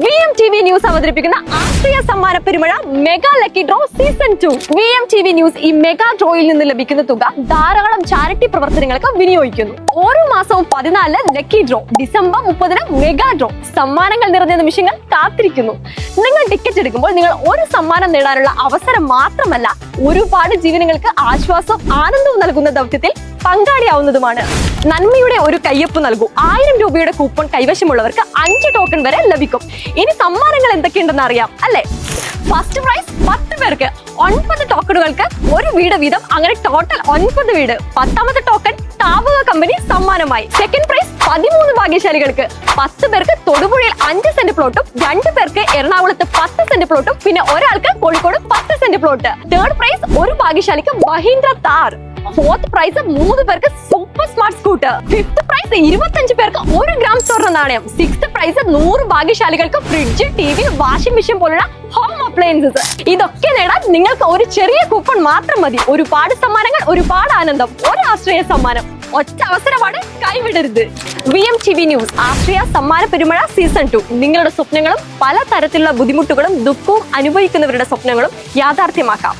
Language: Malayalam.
വി ന്യൂസ് അവതരിപ്പിക്കുന്ന ആശ്രയ സമ്മാന പെരുമഴ mega lucky draw season two V M T V news ഈ മെഗാ ഡ്രോയിൽ നിന്ന് ലഭിക്കുന്ന തുക ധാരാളം ചാരിറ്റി പ്രവർത്തനങ്ങൾക്ക് വിനിയോഗിക്കുന്നു. ഓരോ മാസവും പതിനാലിന് ലക്കി ഡ്രോ ഡിസംബർ മുപ്പതിന് മെഗാ ഡ്രോ സമ്മാനങ്ങൾ നിറഞ്ഞ നിമിഷങ്ങൾ കാത്തിരിക്കുന്നു. ടിക്കറ്റ് എടുക്കുമ്പോൾ നിങ്ങൾ ഒരു സമ്മാനം നേടാനുള്ള അവസരം മാത്രമല്ല ഒരുപാട് ജീവനങ്ങൾക്ക് ആശ്വാസവും ആനന്ദവും നൽകുന്ന ദൗത്യത്തിൽ പങ്കാളിയാവുന്നതുമാണ്. നന്മയുടെ ഒരു കയ്യൊപ്പ് നൽകൂ. ആയിരം രൂപയുടെ കൂപ്പൺ കൈവശമുള്ളവർക്ക് അഞ്ച് ടോക്കൺ വരെ ലഭിക്കും. ഇനി സമ്മാനങ്ങൾ എന്തൊക്കെയുണ്ടെന്ന് അറിയാം അല്ലെ? ഫസ്റ്റ് പ്രൈസ് പത്ത് പേർക്ക് ഒൻപത് ടോക്കണുകൾക്ക് ഒരു വീട് വീതം അങ്ങനെ ടോട്ടൽ ഒൻപത് വീട്. പത്താമത്തെ ടോക്കൺ താപക കമ്പനി സമ്മാനമായി. സെക്കൻഡ് പ്രൈസ് പതിമൂന്ന് ഭാഗ്യശാലികൾക്ക് പത്ത് പേർക്ക് തൊടുപുഴയിൽ അഞ്ച് സെന്റ് പ്ലോട്ടും രണ്ട് പേർക്ക് എറണാകുളത്ത് പത്ത് സെന്റ് പ്ലോട്ടും പിന്നെ ഒരാൾക്ക് കോഴിക്കോട് പത്ത് സെന്റ് പ്ലോട്ട് തേർഡ് പ്രൈസ് ഒരു ഭാഗ്യശാലിക്ക് മഹീന്ദ്ര താർ ഫോർത്ത് പ്രൈസ് മൂന്ന് പേർക്ക് super smart scooter fifth prize ഇരുപത്തഞ്ച് പേർക്ക് ഒരു ഗ്രാം സ്വർണ നാണയം. സിക്സ്ത് പ്രൈസ് നൂറ് ഭാഗ്യശാലികൾക്ക് fridge T V washing machine പോലുള്ള ഹോം അപ്ലയൻസസ് ഇതൊക്കെ നേടാൻ നിങ്ങൾക്ക് ഒരു ചെറിയ കൂപ്പൺ മാത്രം മതി. ഒരുപാട് സമ്മാനങ്ങൾ ഒരുപാട് ആനന്ദം. ഒരു ആശ്രയ സമ്മാനം. ഒറ്റ അവസരമാണ് കൈവിടരുത്. V M T V news ആശ്രയ സമ്മാന പെരുമഴ സീസൺ ടു. നിങ്ങളുടെ സ്വപ്നങ്ങളും പല തരത്തിലുള്ള ബുദ്ധിമുട്ടുകളും ദുഃഖവും അനുഭവിക്കുന്നവരുടെ സ്വപ്നങ്ങളും യാഥാർത്ഥ്യമാക്കാം.